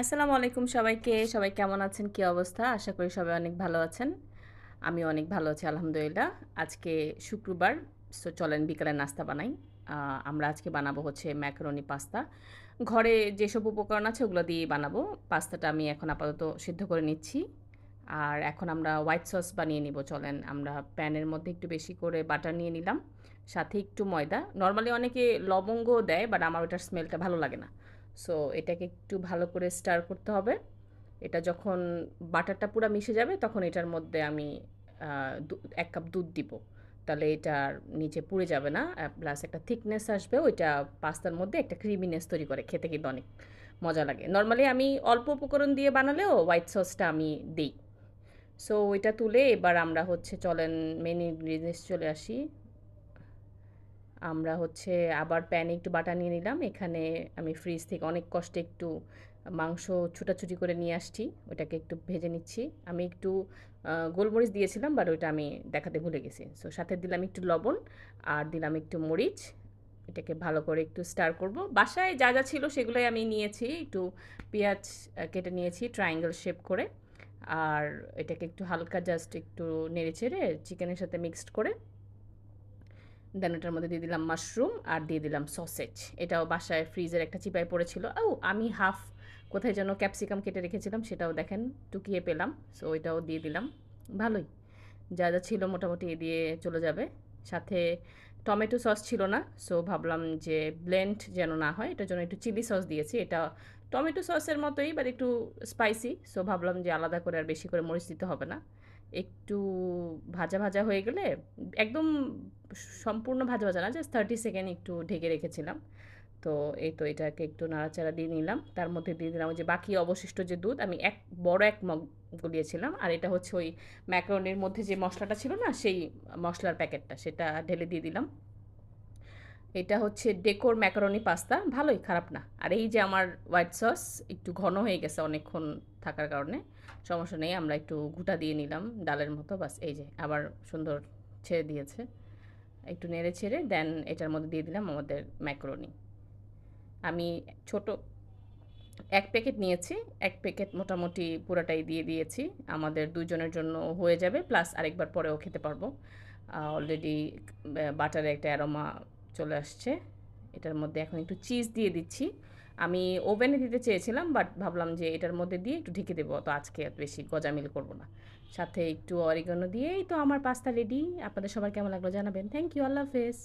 আসসালামু আলাইকুম সবাইকে। সবাই কেমন আছেন? কি অবস্থা? আশা করি সবাই অনেক ভালো আছেন। আমি অনেক ভালো আছি, আলহামদুলিল্লাহ। আজকে শুক্রবার, সো চলেন বিকালে নাস্তা বানাই। আমরা আজকে বানাবো হচ্ছে ম্যাকারনি পাস্তা। ঘরে যেসব উপকরণ আছে ওগুলো দিয়ে বানাবো। পাস্তাটা আমি এখন আপাতত সিদ্ধ করে নিচ্ছি। আর এখন আমরা হোয়াইট সস বানিয়ে নিব। চলেন, আমরা প্যানের মধ্যে একটু বেশি করে বাটার নিয়ে নিলাম। সাথে একটু ময়দা। নর্মালি অনেকে লবঙ্গ দেয়, বাট আমার ওটার স্মেলটা ভালো লাগে না। সো এটাকে একটু ভালো করে স্টার করতে হবে। এটা যখন বাটারটা পুরো মিশে যাবে, তখন এটার মধ্যে আমি এক কাপ দুধ দিব। তাহলে এটার নিচে পুড়ে যাবে না প্লাস একটা থিকনেস আসবে, ওইটা পাস্তার মধ্যে একটা ক্রিমিনেস তৈরি করে। খেতে কিন্তু অনেক মজা লাগে। নর্মালি আমি অল্প উপকরণ দিয়ে বানালেও হোয়াইট সসটা আমি দিই। সো ওইটা তুলে এবার আমরা হচ্ছে, চলেন মেন ইনগ্রিডিয়েন্টস চলে আসি। আমরা হচ্ছে আবার প্যানে একটু বাটা নিয়ে নিলাম। এখানে আমি ফ্রিজ থেকে অনেক কষ্টে একটু মাংস ছুটাছুটি করে নিয়ে আসছি। ওটাকে একটু ভেজে নিচ্ছি। আমি একটু গোলমরিচ দিয়েছিলাম বাট ওইটা আমি দেখাতে ভুলে গেছি। সো সাথে দিলাম একটু লবণ আর দিলাম একটু মরিচ। এটাকে ভালো করে একটু স্টার করব। বাসায় যা যা ছিল সেগুলোই আমি নিয়েছি। একটু পেঁয়াজ কেটে নিয়েছি ট্রায়াঙ্গেল শেপ করে। আর এটাকে একটু হালকা জাস্ট একটু নেড়ে চেড়ে চিকেনের সাথে মিক্সড করে দেন ওটার মধ্যে দিয়ে দিলাম মাশরুম আর দিয়ে দিলাম সসেজ এটাও বাসায় ফ্রিজের একটা চিপায় পড়েছিল। ও, আমি হাফ কোথায় যেন ক্যাপসিকাম কেটে রেখেছিলাম, সেটাও দেখেন টুকিয়ে পেলাম। সো ওইটাও দিয়ে দিলাম। ভালোই। যা যা ছিল মোটামুটি দিয়ে চলে যাবে। সাথে টমেটো সস ছিল না সো ভাবলাম যে ব্লেন্ড যেন না হয়, এটার জন্য একটু চিলি সস দিয়েছি। এটা টমেটো সসের মতোই বাট একটু স্পাইসি সো ভাবলাম যে আলাদা করে আর বেশি করে মরিচ দিতে হবে না। একটু ভাজা ভাজা হয়ে গেলে, একদম সম্পূর্ণ ভাজা ভাজা না জাস্ট থার্টি সেকেন্ড একটু ঢেকে রেখেছিলাম। তো এই তো এটাকে একটু নাড়াচাড়া দিয়ে নিলাম। তার মধ্যে দিয়ে দিলাম ওই যে বাকি অবশিষ্ট যে দুধ, আমি এক, বড় এক মগ গলিয়েছিলাম। আর এটা হচ্ছে ওই ম্যাকারনির মধ্যে যে মশলাটা ছিল না, সেই মশলার প্যাকেটটা, সেটা ঢেলে দিয়ে দিলাম। এটা হচ্ছে ডেকোর ম্যাকারনি পাস্তা, ভালোই খারাপ না। আর এই যে আমার হোয়াইট সস, একটু ঘন হয়ে গেছে অনেকক্ষণ থাকার কারণে, সমস্যা নেই, আমরা একটু ঘুটা দিয়ে নিলাম ডালের মতো, বাস এই যে, আবার সুন্দর ছেড়ে দিয়েছে। একটু নেড়ে ছেড়ে দেন এটার মধ্যে দিয়ে দিলাম আমাদের ম্যাকরনি। আমি ছোট এক প্যাকেট নিয়েছি, এক প্যাকেট মোটামুটি পুরাটাই দিয়ে দিয়েছি। আমাদের দুজনের জন্য হয়ে যাবে, প্লাস আরেকবার পরেও খেতে পারব। অলরেডি বাটারে একটা অ্যারোমা চলে আসছে। এটার মধ্যে এখন একটু চিজ দিয়ে দিচ্ছি। আমি ওভেনে দিতে চেয়েছিলাম বাট ভাবলাম যে এটার মধ্যে দিয়ে একটু ঢেকে দেবো তো আজকে বেশি গজামিল করব না। সাথে একটু অরিগানো দিয়েই তো আমার পাস্তা রেডি আপনাদের সবার কেমন লাগল জানাবেন। থ্যাংক ইউ আল্লাহ হাফেজ।